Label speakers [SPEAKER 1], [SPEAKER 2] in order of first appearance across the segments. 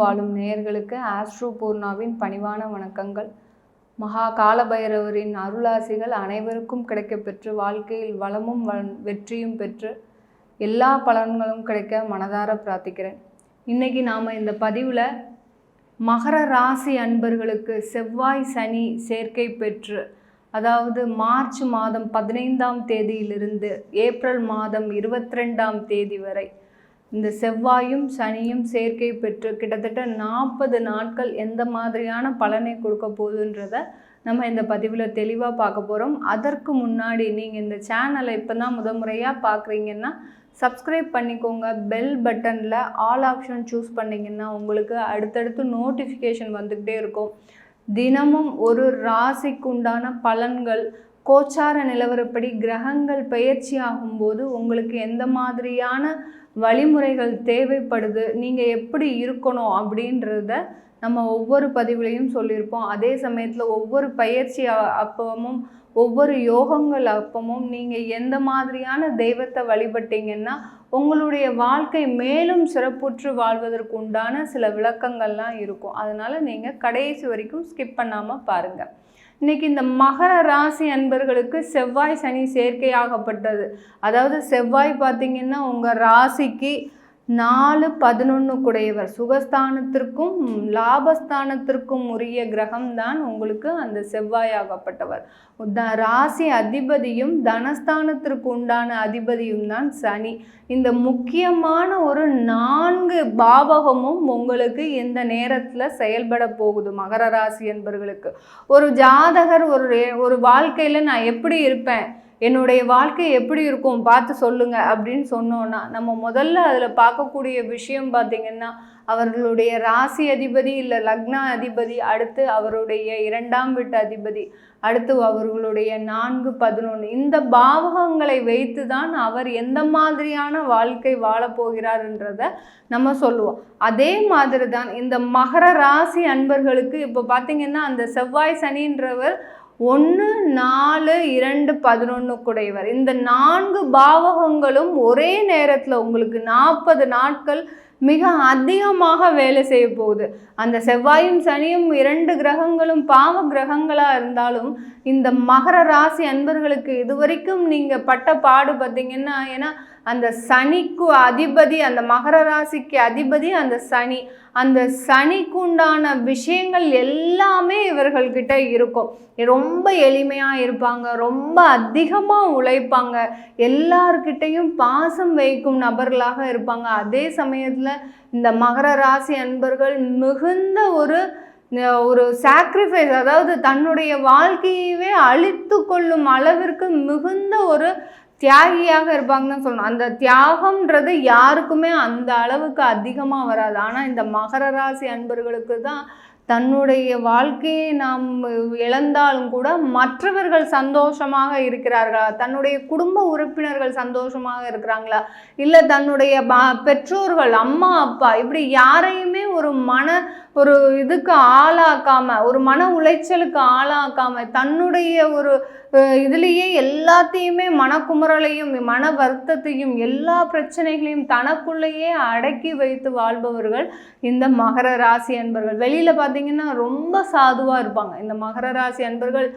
[SPEAKER 1] வாழும் நேயர்களுக்கு ஆஸ்ட்ரோ பூர்ணாவின் பணிவான வணக்கங்கள். மகா காலபைரவரின் அருளாசிகள் அனைவருக்கும் கிடைக்கப்பெற்று வாழ்க்கையில் வளமும் வெற்றியும் பெற்று எல்லா பலன்களும் கிடைக்க மனதார பிரார்த்திக்கிறேன். இன்றைக்கி நாம் இந்த பதிவில் மகர ராசி அன்பர்களுக்கு செவ்வாய் சனி சேர்க்கை பெற்று அதாவது மார்ச் மாதம் பதினைந்தாம் தேதியிலிருந்து ஏப்ரல் மாதம் இருபத்தி ரெண்டாம் தேதி வரை இந்த செவ்வாயும் சனியும் சேர்க்கை பெற்று கிட்டத்தட்ட நாற்பது நாட்கள் எந்த மாதிரியான பலனை கொடுக்க போகுதுன்றத நம்ம இந்த பதிவில் தெளிவாக பார்க்க போகிறோம் அதற்கு முன்னாடி நீங்கள் இந்த சேனலை இப்போ தான் முதமுறையாக பார்க்குறீங்கன்னா சப்ஸ்கிரைப் பண்ணிக்கோங்க. பெல் பட்டனில் ஆல் ஆப்ஷன் சூஸ் பண்ணிங்கன்னா உங்களுக்கு அடுத்தடுத்து நோட்டிஃபிகேஷன் வந்துக்கிட்டே இருக்கும். தினமும் ஒரு ராசிக்கு உண்டான பலன்கள் கோச்சார நிலவரப்படி கிரகங்கள் பயிற்சி ஆகும்போது உங்களுக்கு எந்த மாதிரியான வழிமுறைகள் தேவைப்படுது நீங்கள் எப்படி இருக்கணும் அப்படின்றத நம்ம ஒவ்வொரு பதிவுலையும் சொல்லியிருப்போம். அதே சமயத்தில் ஒவ்வொரு பயிற்சி அப்பமும் ஒவ்வொரு யோகங்கள் அப்பமும் நீங்கள் எந்த மாதிரியான தெய்வத்தை வழிபட்டீங்கன்னா உங்களுடைய வாழ்க்கை மேலும் சிறப்புற்று வாழ்வதற்கு உண்டான சில விளக்கங்கள்லாம் இருக்கும். அதனால் நீங்கள் கடைசி வரைக்கும் ஸ்கிப் பண்ணாமல் பாருங்கள் இன்னைக்கு இந்த மகர ராசி அன்பர்களுக்கு செவ்வாய் சனி சேர்க்கையாகப்பட்டது. அதாவது செவ்வாய் பார்த்திங்கன்னா உங்கள் ராசிக்கு நாலு பதினொன்று குடையவர். சுகஸ்தானத்திற்கும் லாபஸ்தானத்திற்கும் உரிய கிரகம்தான் உங்களுக்கு அந்த செவ்வாயாகப்பட்டவர். த ராசி அதிபதியும் தனஸ்தானத்திற்கு உண்டான அதிபதியும் தான் சனி. இந்த முக்கியமான ஒரு நான்கு பாவகமும் உங்களுக்கு இந்த நேரத்தில் செயல்பட போகுது மகர ராசி என்பவர்களுக்கு ஒரு ஜாதகர் ஒரு ஒரு வாழ்க்கையில் நான் எப்படி இருப்பேன்? என்னுடைய வாழ்க்கை எப்படி இருக்கும் பார்த்து சொல்லுங்க அப்படின்னு சொன்னோன்னா நம்ம முதல்ல அதில் பார்க்கக்கூடிய விஷயம் பார்த்திங்கன்னா அவர்களுடைய ராசி அதிபதி இல்லை லக்னா அதிபதி அடுத்து அவருடைய இரண்டாம் வீட்டு அதிபதி அடுத்து அவர்களுடைய நான்கு பதினொன்று இந்த பாவகங்களை வைத்து தான் அவர் எந்த மாதிரியான வாழ்க்கை வாழப்போகிறார்ன்றத நம்ம சொல்லுவோம். அதே மாதிரி தான் இந்த மகர ராசி அன்பர்களுக்கு இப்போ பார்த்திங்கன்னா அந்த செவ்வாய் சனின்றவர் ஒன்று நாலு இரண்டு பதினொன்று குடைவர் இந்த நான்கு பாவகங்களும் ஒரே நேரத்தில் உங்களுக்கு நாற்பது நாட்கள் மிக அதிகமாக வேலை செய்ய போகுது. அந்த செவ்வாயும் சனியும் இரண்டு கிரகங்களும் பாவ கிரகங்களாக இருந்தாலும் இந்த மகர ராசி அன்பர்களுக்கு இதுவரைக்கும் நீங்கள் பட்ட பாடு பார்த்தீங்கன்னா ஏன்னா அந்த சனிக்கு அதிபதி அந்த மகர ராசிக்கு அதிபதி அந்த சனி. அந்த சனிக்குண்டான விஷயங்கள் எல்லாமே இவர்கள்கிட்ட இருக்கும். ரொம்ப எளிமையாக இருப்பாங்க ரொம்ப அதிகமாக உழைப்பாங்க. எல்லார்கிட்டையும் பாசம் வைக்கும் நபர்களாக இருப்பாங்க. அதே சமயத்தில் இந்த மகர ராசி அன்பர்கள் மிகுந்த ஒரு ஒரு சாக்ரிஃபைஸ் அதாவது தன்னுடைய வாழ்க்கையவே அழித்து கொள்ளும் அளவிற்கு மிகுந்த ஒரு தியாகியாக இருப்பாங்கன்னு தான் சொல்லணும். அந்த தியாகம்ன்றது யாருக்குமே அந்த அளவுக்கு அதிகமாக வராது. ஆனால் இந்த மகர ராசி அன்பர்களுக்கு தான் தன்னுடைய வாழ்க்கையை நாம் இழந்தாலும் கூட மற்றவர்கள் சந்தோஷமாக இருக்கிறார்களா? தன்னுடைய குடும்ப உறுப்பினர்கள் சந்தோஷமாக இருக்கிறாங்களா? இல்லை தன்னுடைய பெற்றோர்கள் அம்மா அப்பா இப்படி யாரையுமே ஒரு மன ஒரு இதுக்கு ஆளாக்காம ஒரு மன உளைச்சலுக்கு ஆளாக்காம தன்னுடைய ஒரு இதுலேயே எல்லாத்தையுமே மனக்குமுறலையும் மன வருத்தத்தையும் எல்லா பிரச்சனைகளையும் தனக்குள்ளேயே அடக்கி வைத்து வாழ்பவர்கள் இந்த மகர ராசி என்பர்கள் வெளியில் பார்த்து பார்த்தீங்கன்னா ரொம்ப சாதுவாக இருப்பாங்க. இந்த மகர ராசி அன்பர்கள்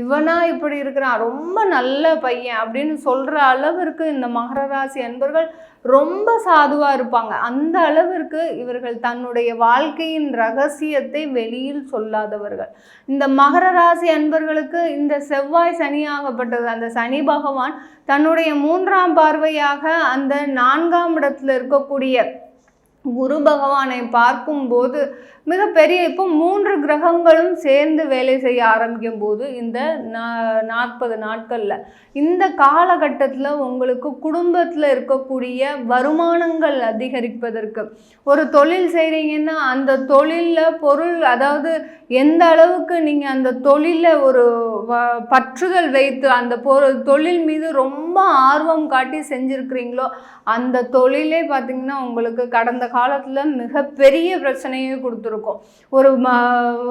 [SPEAKER 1] இவனா இப்படி இருக்கிறான் ரொம்ப நல்ல பையன் அப்படின்னு சொல்கிற அளவிற்கு இந்த மகர ராசி அன்பர்கள் ரொம்ப சாதுவாக இருப்பாங்க. அந்த அளவிற்கு இவர்கள் தன்னுடைய வாழ்க்கையின் ரகசியத்தை வெளியில் சொல்லாதவர்கள். இந்த மகர ராசி அன்பர்களுக்கு இந்த செவ்வாய் சனியாகப்பட்டது. அந்த சனி பகவான் தன்னுடைய மூன்றாம் பார்வையாக அந்த நான்காம் இடத்துல இருக்கக்கூடிய குரு பகவானை பார்க்கும்போது மிகப்பெரிய இப்போ மூன்று கிரகங்களும் சேர்ந்து வேலை செய்ய ஆரம்பிக்கும் போது இந்த நா- நாற்பது நாட்களில் இந்த காலகட்டத்தில் உங்களுக்கு குடும்பத்தில் இருக்கக்கூடிய வருமானங்கள் அதிகரிப்பதற்கு ஒரு தொழில் செய்கிறீங்கன்னா அந்த தொழிலில் பொருள் அதாவது எந்த அளவுக்கு நீங்கள் அந்த தொழிலில் ஒரு வ- பற்றுதல் வைத்து அந்த பொருள் தொழில் மீது ரொம்ப ஆர்வம் காட்டி செஞ்சுருக்கிறீங்களோ அந்த தொழிலே பார்த்தீங்கன்னா உங்களுக்கு கடந்த காலத்தில் மிகப்பெரிய பிரச்சனையை கொடுத்துரும். இருக்கும் ஒரு ம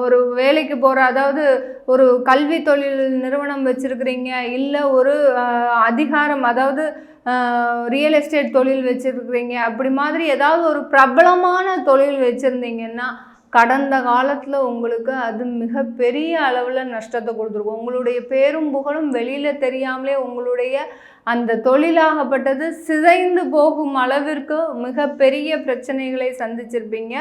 [SPEAKER 1] ஒரு வேலைக்கு போகிற அதாவது ஒரு கல்வி தொழில் நிறுவனம் வச்சுருக்கிறீங்க இல்லை ஒரு அதிகாரம் அதாவது ரியல் எஸ்டேட் தொழில் வச்சுருக்கிறீங்க அப்படி மாதிரி ஏதாவது ஒரு பிரபலமான தொழில் வச்சுருந்தீங்கன்னா கடந்த காலத்தில் உங்களுக்கு அது மிகப்பெரிய அளவில் நஷ்டத்தை கொடுத்துருக்கும். உங்களுடைய பேரும் புகழும் வெளியில் தெரியாமலே உங்களுடைய அந்த தொழிலாகப்பட்டது சிதைந்து போகும் அளவிற்கு மிகப்பெரிய பிரச்சனைகளை சந்திச்சிருப்பீங்க.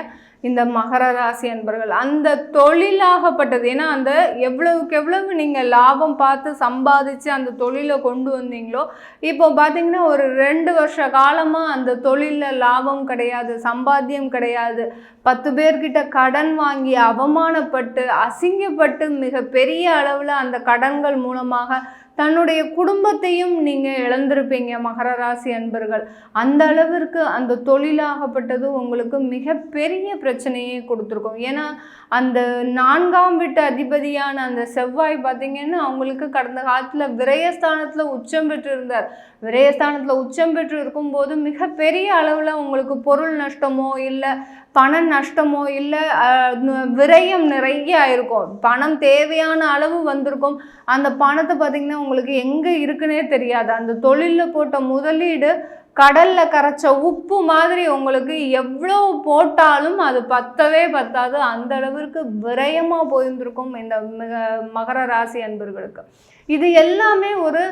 [SPEAKER 1] இந்த மகர ராசி அன்பர்கள் அந்த தொழிலாகப்பட்டது. ஏன்னா அந்த எவ்வளவுக்கு எவ்வளவு நீங்கள் லாபம் பார்த்து சம்பாதிச்சு அந்த தொழிலை கொண்டு வந்தீங்களோ இப்போ பார்த்தீங்கன்னா ஒரு ரெண்டு வருஷ காலமாக அந்த தொழிலில் லாபம் கிடையாது சம்பாத்தியம் கிடையாது. பத்து பேர்கிட்ட கடன் வாங்கி அவமானப்பட்டு அசிங்கப்பட்டு மிக பெரிய அளவில் அந்த கடன்கள் மூலமாக தன்னுடைய குடும்பத்தையும் நீங்கள் இழந்திருப்பீங்க மகர ராசி அன்பர்கள். அந்த அளவிற்கு அந்த தொழிலாகப்பட்டது உங்களுக்கு மிகப்பெரிய பிரச்சனையை கொடுத்துருக்கும். ஏன்னா அந்த நான்காம் வீட்டு அதிபதியான அந்த செவ்வாய் பார்த்தீங்கன்னா அவங்களுக்கு கடந்த காலத்தில் விரயஸ்தானத்தில் உச்சம் பெற்று இருந்தார் விரயஸ்தானத்தில் உச்சம் பெற்று இருக்கும்போது மிகப்பெரிய அளவில் உங்களுக்கு பொருள் நஷ்டமோ இல்லை பண நஷ்டமோ இல்லை விரயம் நிறைய ஆயிருக்கும் பணம் தேவையான அளவு வந்திருக்கும். அந்த பணத்தை பார்த்தீங்கன்னா உங்களுக்கு எங்கே இருக்குன்னே தெரியாது. அந்த தொழிலில் போட்ட முதலீடு கடலில் கரைச்ச உப்பு மாதிரி உங்களுக்கு எவ்வளோ போட்டாலும் அது பத்தவே பத்தாது. அந்த அளவிற்கு விரயமாக போயிருந்திருக்கும் இந்த மக மகர ராசி அன்பர்களுக்கு. இது எல்லாமே ஒரு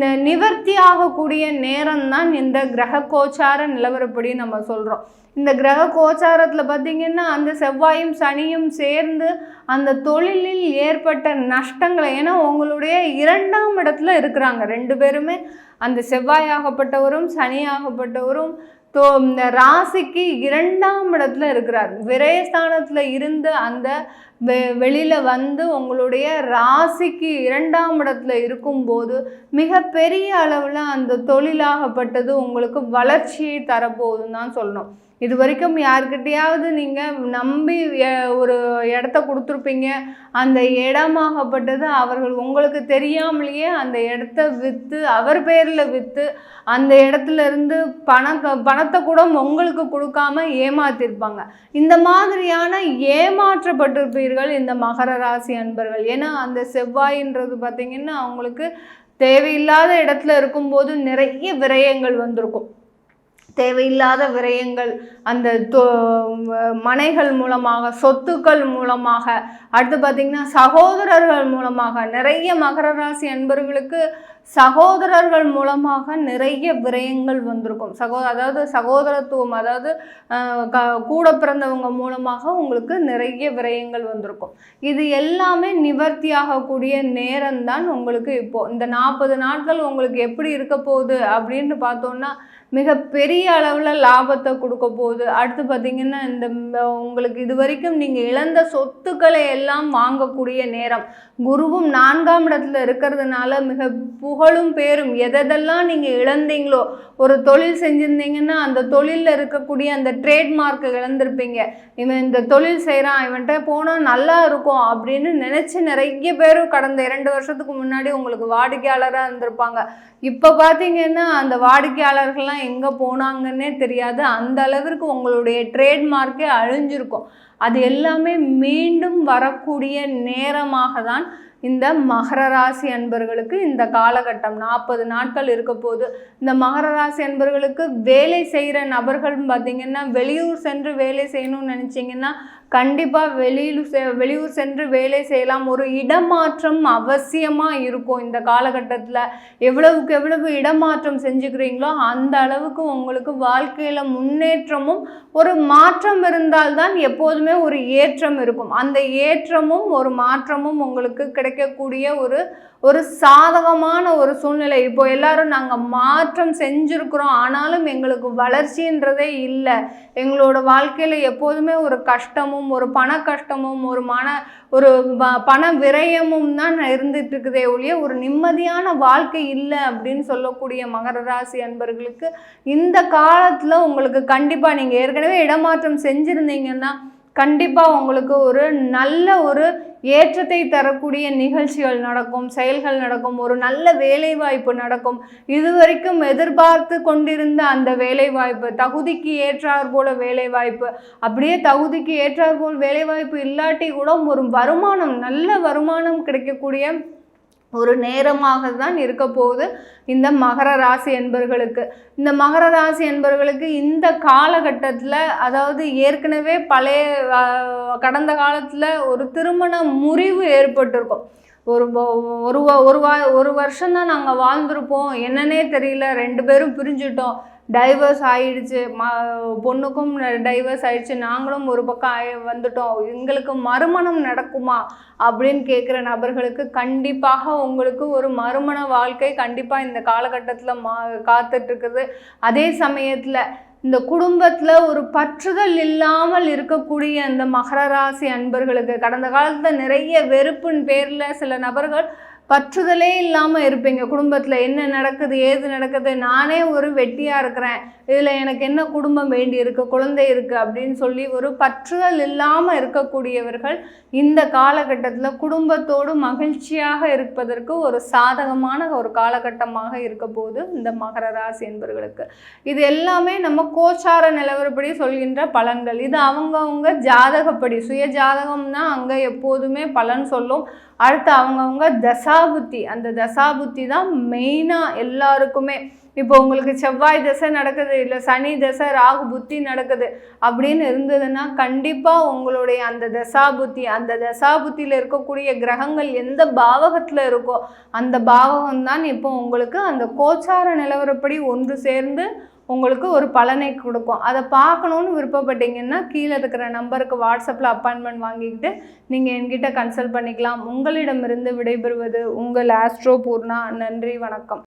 [SPEAKER 1] ந- நிவர்த்தி ஆகக்கூடிய நேரம் தான் இந்த கிரக கோச்சார நிலவரப்படி நம்ம சொல்கிறோம் இந்த கிரக கோச்சாரத்தில் பார்த்தீங்கன்னா அந்த செவ்வாயும் சனியும் சேர்ந்து அந்த தொழிலில் ஏற்பட்ட நஷ்டங்களை ஏன்னா உங்களுடைய இரண்டாம் இடத்துல இருக்கிறாங்க. ரெண்டு பேருமே அந்த செவ்வாயாகப்பட்டவரும் சனியாகப்பட்டவரும் தோ இந்த ராசிக்கு இரண்டாம் இடத்துல இருக்கிறார். விரயஸ்தானத்தில் இருந்து அந்த வெ வெளியில் வந்து உங்களுடைய ராசிக்கு இரண்டாம் இடத்துல இருக்கும்போது மிகப்பெரிய அளவில் அந்த தொழிலாகப்பட்டது உங்களுக்கு வளர்ச்சியை தரப்போகுதுன்னு தான் சொல்லணும். இது வரைக்கும் யாருக்கிட்டையாவது நீங்கள் நம்பி ஒரு இடத்த கொடுத்துருப்பீங்க. அந்த இடமாகப்பட்டது அவர்கள் உங்களுக்கு தெரியாமலேயே அந்த இடத்த விற்று அவர் பேரில் விற்று அந்த இடத்துல இருந்து பணம் பணத்தை கூட உங்களுக்கு கொடுக்காம ஏமாத்திருப்பாங்க. இந்த மாதிரியான ஏமாற்றப்பட்டிருப்பீர்கள் இந்த மகர ராசி அன்பர்கள். ஏன்னா அந்த செவ்வாயின்றது பார்த்திங்கன்னா அவங்களுக்கு தேவையில்லாத இடத்துல இருக்கும்போது நிறைய விரயங்கள் வந்திருக்கும். தேவையில்லாத விரயங்கள் அந்த தொ மனைகள் மூலமாக சொத்துக்கள் மூலமாக அடுத்து பார்த்திங்கன்னா சகோதரர்கள் மூலமாக நிறைய மகர ராசி அன்பர்களுக்கு சகோதரர்கள் மூலமாக நிறைய விரயங்கள் வந்திருக்கும். சகோ அதாவது சகோதரத்துவம் அதாவது க கூட பிறந்தவங்க மூலமாக உங்களுக்கு நிறைய விரயங்கள் வந்திருக்கும். இது எல்லாமே நிவர்த்தி ஆகக்கூடிய நேரம்தான் உங்களுக்கு இப்போது இந்த நாற்பது நாட்கள் உங்களுக்கு எப்படி இருக்க போகுது அப்படின்னு பார்த்தோன்னா மிகப்பெரிய அளவில் லாபத்தை கொடுக்க போகுது. அடுத்து பார்த்தீங்கன்னா இந்த உங்களுக்கு இது வரைக்கும் நீங்கள் இழந்த சொத்துக்களை எல்லாம் வாங்கக்கூடிய நேரம். குருவும் நான்காம் இடத்துல இருக்கிறதுனால மிக புகழும் பேரும் எதெல்லாம் நீங்கள் இழந்தீங்களோ ஒரு தொழில் செஞ்சுருந்தீங்கன்னா அந்த தொழிலில் இருக்கக்கூடிய அந்த ட்ரேட்மார்க்கை இழந்திருப்பீங்க. இவன் இந்த தொழில் செய்கிறான் இவன்கிட்ட போனால் நல்லா இருக்கும் அப்படின்னு நினச்சி நிறைய பேர் கடந்த இரண்டு வருஷத்துக்கு முன்னாடி உங்களுக்கு வாடிக்கையாளராக இருந்திருப்பாங்க. இப்போ பார்த்தீங்கன்னா அந்த வாடிக்கையாளர்கள்லாம் எங்கே போனாங்கன்னே தெரியாது. அந்த அளவிற்கு உங்களுடைய ட்ரேட்மார்க்கே அழிஞ்சிருக்கும். அது எல்லாமே மீண்டும் வரக்கூடிய நேரமாக தான் இந்த மகர ராசி அன்பர்களுக்கு இந்த காலகட்டம் நாற்பது நாட்கள் இருக்க போது இந்த மகர ராசி அன்பர்களுக்கு வேலை செய்கிற நபர்கள் பார்த்திங்கன்னா வெளியூர் சென்று வேலை செய்யணும்னு நினச்சிங்கன்னா கண்டிப்பாக வெளியில் செ வெளியூர் சென்று வேலை செய்யலாம். ஒரு இடமாற்றம் அவசியமாக இருக்கும் இந்த காலகட்டத்தில். எவ்வளவுக்கு எவ்வளவு இடமாற்றம் செஞ்சுக்கிறீங்களோ அந்த அளவுக்கு உங்களுக்கு வாழ்க்கையில் முன்னேற்றமும் ஒரு மாற்றம் இருந்தால்தான் எப்போதுமே ஒரு ஏற்றம் இருக்கும். அந்த ஏற்றமும் ஒரு மாற்றமும் உங்களுக்கு கிடைக்கக்கூடிய ஒரு ஒரு சாதகமான ஒரு சூழ்நிலை. இப்போ எல்லாரும் நாங்கள் மாற்றம் செஞ்சுருக்குறோம். ஆனாலும் எங்களுக்கு வளர்ச்சின்றதே இல்லை. எங்களோட வாழ்க்கையில் எப்போதுமே ஒரு கஷ்டமும் ஒரு பண கஷ்டமும் ஒரு மன ஒரு பண விரயமும் தான் இருந்துட்டு இருக்குதே ஒழிய ஒரு நிம்மதியான வாழ்க்கை இல்லை அப்படின்னு சொல்லக்கூடிய மகர ராசி அன்பர்களுக்கு இந்த காலத்தில் உங்களுக்கு கண்டிப்பாக நீங்கள் ஏற்கனவே இடமாற்றம் செஞ்சுருந்தீங்கன்னா கண்டிப்பாக உங்களுக்கு ஒரு நல்ல ஒரு ஏற்றத்தை தரக்கூடிய நிகழ்ச்சிகள் நடக்கும் செயல்கள் நடக்கும் ஒரு நல்ல வேலைவாய்ப்பு நடக்கும். இதுவரைக்கும் எதிர்பார்த்து கொண்டிருந்த அந்த வேலைவாய்ப்பு தகுதிக்கு ஏற்றார் போல வேலைவாய்ப்பு. அப்படியே தகுதிக்கு ஏற்றார் போல் வேலைவாய்ப்பு இல்லாட்டி கூட ஒரு வருமானம் நல்ல வருமானம் கிடைக்கக்கூடிய ஒரு நேரமாக தான் இருக்க போகுது இந்த மகர ராசி என்பர்களுக்கு. இந்த மகர ராசி என்பர்களுக்கு இந்த காலகட்டத்தில் அதாவது ஏற்கனவே பழைய கடந்த காலத்தில் ஒரு திருமண முறிவு ஏற்பட்டிருக்கும். ஒரு ஒரு ஒரு வா ஒரு வருஷம் தான் நாங்கள் வாழ்ந்திருப்போம். என்னன்னே தெரியல. ரெண்டு பேரும் பிரிஞ்சுட்டோம். டைவர்ஸ் ஆயிடுச்சு. ம பொண்ணுக்கும் டைவர்ஸ் ஆயிடுச்சு. நாங்களும் ஒரு பக்கம் ஆய வந்துட்டோம். எங்களுக்கு மறுமணம் நடக்குமா? அப்படின்னு கேட்குற நபர்களுக்கு கண்டிப்பாக உங்களுக்கு ஒரு மறுமண வாழ்க்கை கண்டிப்பாக இந்த காலகட்டத்தில் மா காத்துட்ருக்குது. அதே சமயத்தில் இந்த குடும்பத்தில் ஒரு பற்றுதல் இல்லாமல் இருக்கக்கூடிய அந்த மகர ராசி அன்பர்களுக்கு கடந்த காலத்தில் நிறைய வெறுப்பின் பேரில் சில நபர்கள் பற்றுதலே இல்லாமல் இருப்பீங்க. குடும்பத்தில் என்ன நடக்குது ஏது நடக்குது நானே ஒரு வெட்டியாக இருக்கிறேன். இதில் எனக்கு என்ன குடும்பம் வேண்டி இருக்குது குழந்தை இருக்குது அப்படின்னு சொல்லி ஒரு பற்றுதல் இல்லாமல் இருக்கக்கூடியவர்கள் இந்த காலகட்டத்தில் குடும்பத்தோடு மகிழ்ச்சியாக இருப்பதற்கு ஒரு சாதகமான ஒரு காலகட்டமாக இருக்க போது இந்த மகர ராசி என்பவர்களுக்கு இது எல்லாமே நம்ம கோச்சார நிலவரப்படி சொல்கின்ற பலன்கள். இது அவங்கவுங்க ஜாதகப்படி. சுய ஜாதகம்னா அங்கே எப்போதுமே பலன் சொல்லும். அடுத்து அவங்கவுங்க தசா தசாபுத்தி அந்த தசாபுத்தி தான் மெயினாக எல்லாருக்குமே. இப்போ உங்களுக்கு செவ்வாய் தசை நடக்குது இல்லை சனி தசை ராகு புத்தி நடக்குது அப்படின்னு இருந்ததுன்னா கண்டிப்பாக உங்களுடைய அந்த தசாபுத்தி அந்த தசாபுத்தியில் இருக்கக்கூடிய கிரகங்கள் எந்த பாவகத்தில் இருக்கோ அந்த பாவகம் தான் இப்போ உங்களுக்கு அந்த கோச்சார நிலவரப்படி ஒன்று சேர்ந்து உங்களுக்கு ஒரு பலனை கொடுக்கும். அதை பார்க்கணுன்னு விருப்பப்பட்டீங்கன்னா கீழே இருக்கிற நம்பருக்கு வாட்ஸ்அப்பில் அப்பாயின்மெண்ட் வாங்கிக்கிட்டு நீங்கள் என்கிட்ட கன்சல்ட் பண்ணிக்கலாம். உங்களிடமிருந்து விடைபெறுவது உங்கள் ஆஸ்ட்ரோ பூர்ணா. நன்றி வணக்கம்.